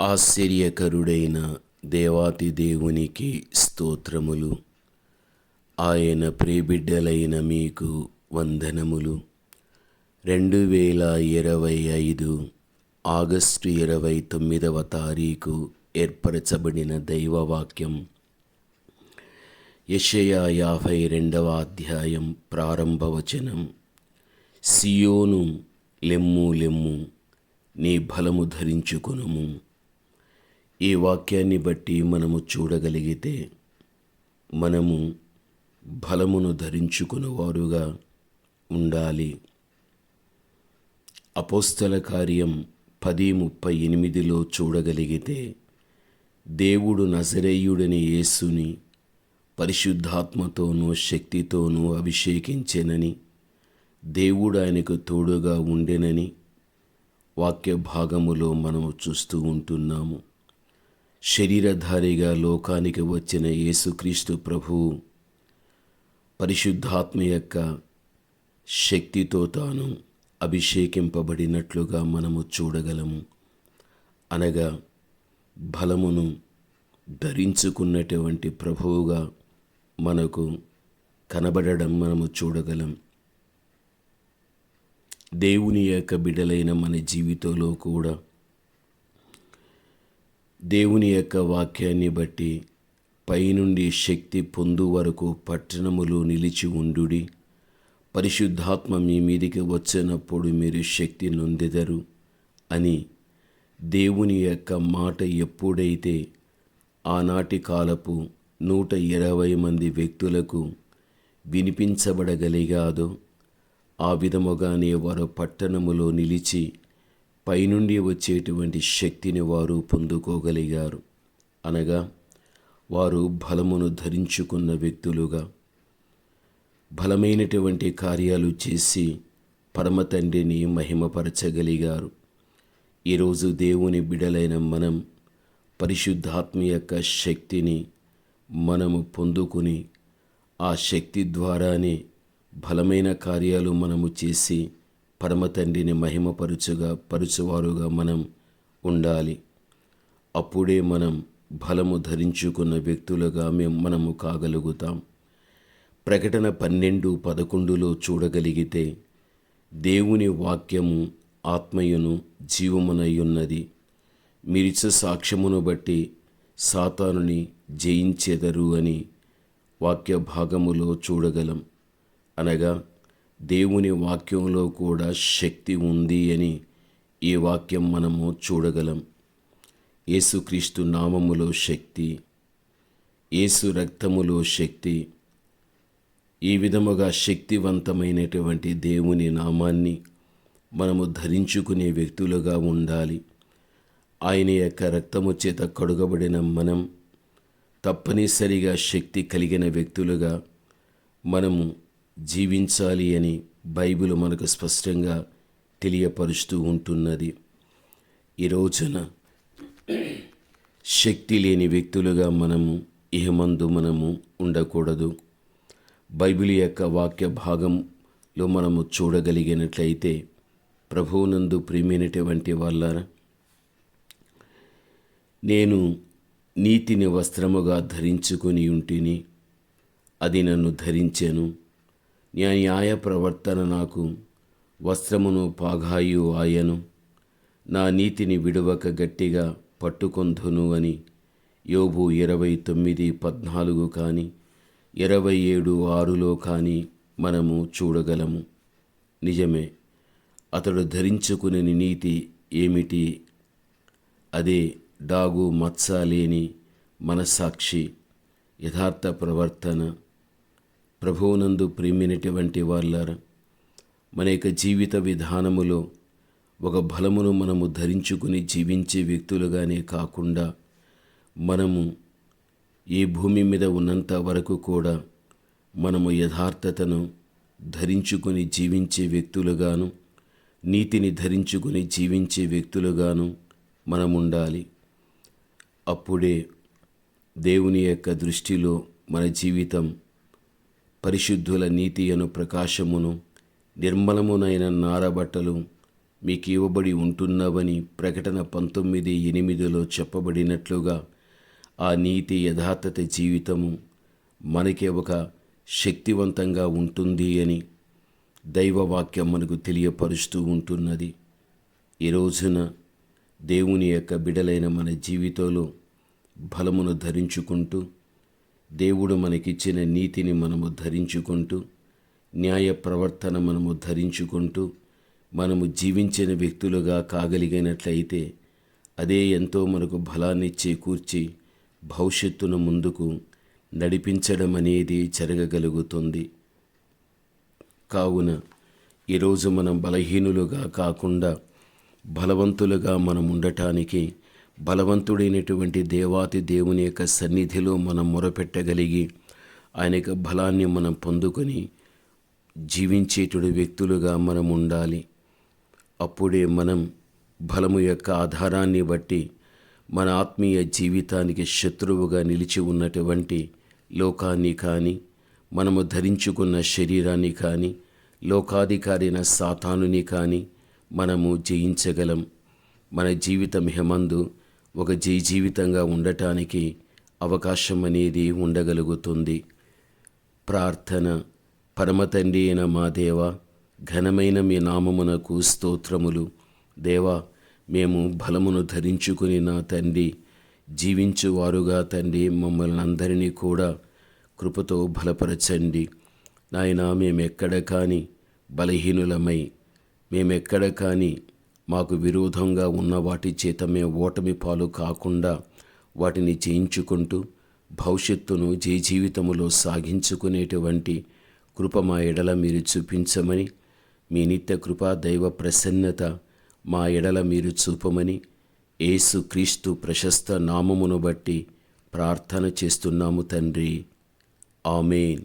ఆశ్చర్యకరుడైన దేవాతి దేవునికి స్తోత్రములు. ఆయన ప్రేబిడ్డలైన మీకు వందనములు. రెండు వేల ఇరవై ఐదు ఆగస్టు ఇరవై తొమ్మిదవ తారీఖు ఏర్పరచబడిన దైవవాక్యం. యషయా యాభై రెండవ అధ్యాయం ప్రారంభవచనం. సియోను లెమ్ము లెమ్ము నీ బలము ధరించుకునుము. ఈ వాక్యాన్ని బట్టి మనము చూడగలిగితే మనము బలమును ధరించుకునేవారుగా ఉండాలి. అపోస్తల కార్యం పది ముప్పై ఎనిమిదిలో చూడగలిగితే దేవుడు నజరేయుడని యేసుని పరిశుద్ధాత్మతోనూ శక్తితోనూ అభిషేకించెనని దేవుడు ఆయనకు తోడుగా ఉండెనని వాక్య భాగములో మనము చూస్తూ ఉంటున్నాము. శరీరధారిగా లోకానికి వచ్చిన యేసుక్రీస్తు ప్రభువు పరిశుద్ధాత్మ యొక్క శక్తితో తాను అభిషేకింపబడినట్లుగా మనము చూడగలము. అనగా బలమును ధరించుకున్నటువంటి ప్రభువుగా మనకు కనబడడం మనము చూడగలం. దేవుని యొక్క బిడలైన మన జీవితంలో కూడా దేవుని యొక్క వాక్యాన్ని బట్టి పైనుండి శక్తి పొందు వరకు పట్టణములు నిలిచి ఉండుడి. పరిశుద్ధాత్మ మీ మీదికి వచ్చినప్పుడు మీరు శక్తి నొందెదరు అని దేవుని యొక్క మాట ఎప్పుడైతే ఆనాటి కాలపు నూట ఇరవై మంది వ్యక్తులకు వినిపించబడగలిగాదో ఆ విధముగానే వారు పట్టణములో నిలిచి పైనుండి వచ్చేటువంటి శక్తిని వారు పొందుకోగలిగారు. అనగా వారు బలమును ధరించుకున్న వ్యక్తులుగా బలమైనటువంటి కార్యాలు చేసి పరమతండ్రిని మహిమపరచగలిగారు. ఈరోజు దేవుని బిడలైన మనం పరిశుద్ధాత్మ యొక్క శక్తిని మనము పొందుకుని ఆ శక్తి ద్వారానే బలమైన కార్యాలు మనము చేసి పరమ తండ్రిని మహిమపరుచుగా పరుచువారుగా మనం ఉండాలి. అప్పుడే మనం బలము ధరించుకున్న వ్యక్తులుగా మేము మనము కాగలుగుతాం. ప్రకటన పన్నెండు పదకొండులో చూడగలిగితే దేవుని వాక్యము ఆత్మయును జీవమునయ్యున్నది మీరిచ్చ సాక్ష్యమును బట్టి సాతానుని జయించెదరు అని వాక్య భాగములో చూడగలం. అనగా దేవుని వాక్యంలో కూడా శక్తి ఉంది అని ఈ వాక్యం మనము చూడగలం. యేసుక్రీస్తు నామములో శక్తి యేసు రక్తములో శక్తి ఈ విధముగా శక్తివంతమైనటువంటి దేవుని నామాన్ని మనము ధరించుకునే వ్యక్తులుగా ఉండాలి. ఆయన యొక్క రక్తము చేత కడుగబడిన మనం తప్పనిసరిగా శక్తి కలిగిన వ్యక్తులుగా మనము జీవించాలి అని బైబిల్ మనకు స్పష్టంగా తెలియపరుస్తూ ఉంటున్నది. ఈ రోజున శక్తి లేని వ్యక్తులుగా మనము ఇహమందు మనము ఉండకూడదు. బైబిల్ యొక్క వాక్య భాగంలో మనము చూడగలిగినట్లయితే ప్రభువునందు ప్రియమైనటువంటి వాళ్ళ నేను నీతిని వస్త్రముగా ధరించుకొని ఉంటిని అది నన్ను ధరించాను. న్యాయ న్యాయ ప్రవర్తన నాకు వస్త్రమును పాగాయు ఆయను. నా నీతిని విడువక గట్టిగా పట్టుకొందును అని యోబు ఇరవై తొమ్మిది పద్నాలుగు కానీ ఇరవై ఏడు ఆరులో కానీ మనము చూడగలము. నిజమే అతడు ధరించుకునే నీతి ఏమిటి? అదే డాగు మత్స లేని మనస్సాక్షి యథార్థ ప్రవర్తన. ప్రభువునందు ప్రేమినటువంటి వాళ్ళారా మన యొక్క జీవిత విధానములో ఒక బలమును మనము ధరించుకుని జీవించే వ్యక్తులుగానే కాకుండా మనము ఈ భూమి మీద ఉన్నంత వరకు కూడా మనము యథార్థతను ధరించుకుని జీవించే వ్యక్తులుగాను నీతిని ధరించుకుని జీవించే వ్యక్తులుగాను మనముండాలి. అప్పుడే దేవుని యొక్క దృష్టిలో మన జీవితం పరిశుద్ధుల నీతి అను ప్రకాశమును నిర్మలమునైన నారబట్టలు మీకు ఇవ్వబడి ఉంటున్నవని ప్రకటన పంతొమ్మిది ఎనిమిదిలో చెప్పబడినట్లుగా ఆ నీతి యథార్థత జీవితము మనకి ఒక శక్తివంతంగా ఉంటుంది అని దైవవాక్యం మనకు తెలియపరుస్తూ ఉంటున్నది. ఈ రోజున దేవుని యొక్క బిడలైన మన జీవితంలో బలమును ధరించుకుంటూ దేవుడు మనకిచ్చిన నీతిని మనము ధరించుకుంటూ న్యాయ ప్రవర్తన మనము ధరించుకుంటూ మనము జీవించిన వ్యక్తులుగా కాగలిగినట్లయితే అదే ఎంతో మనకు బలాన్ని చేకూర్చి భవిష్యత్తును ముందుకు నడిపించడం అనేది జరగగలుగుతుంది. కావున ఈరోజు మనం బలహీనులుగా కాకుండా బలవంతులుగా మనం ఉండటానికి బలవంతుడైనటువంటి దేవాతి దేవుని యొక్క సన్నిధిలో మనం మొరపెట్టగలిగి ఆయన యొక్క బలాన్ని మనం పొందుకొని జీవించేటువంటి వ్యక్తులుగా మనం ఉండాలి. అప్పుడే మనం బలము యొక్క ఆధారాన్ని బట్టి మన ఆత్మీయ జీవితానికి శత్రువుగా నిలిచి ఉన్నటువంటి లోకాన్ని కానీ మనము ధరించుకున్న శరీరాన్ని కానీ లోకాధికారైన సాతానుని కానీ మనము జయించగలం. మన జీవితం హెమందు ఒక జీ జీవితంగా ఉండటానికి అవకాశం అనేది ఉండగలుగుతుంది. ప్రార్థన. పరమతండ్రి అయిన మా దేవ ఘనమైన మీ నామమునకు స్తోత్రములు. దేవా మేము బలమును ధరించుకుని నా తండ్రి జీవించువారుగా తండ్రి మమ్మల్ని అందరినీ కూడా కృపతో బలపరచండి. నాయన మేమెక్కడ కానీ బలహీనులమై మేమెక్కడ కానీ మాకు విరోధంగా ఉన్న వాటి చేత మేము ఓటమి పాలు కాకుండా వాటిని జయించుకుంటూ భవిష్యత్తును జయ జీవితములో సాగించుకునేటువంటి కృప మా ఎడల మీరు చూపించమని మీ నిత్య కృపా దైవ ప్రసన్నత మా ఎడల మీరు చూపమని ఏసుక్రీస్తు ప్రశస్త నామమును బట్టి ప్రార్థన చేస్తున్నాము తండ్రి. ఆమెన్.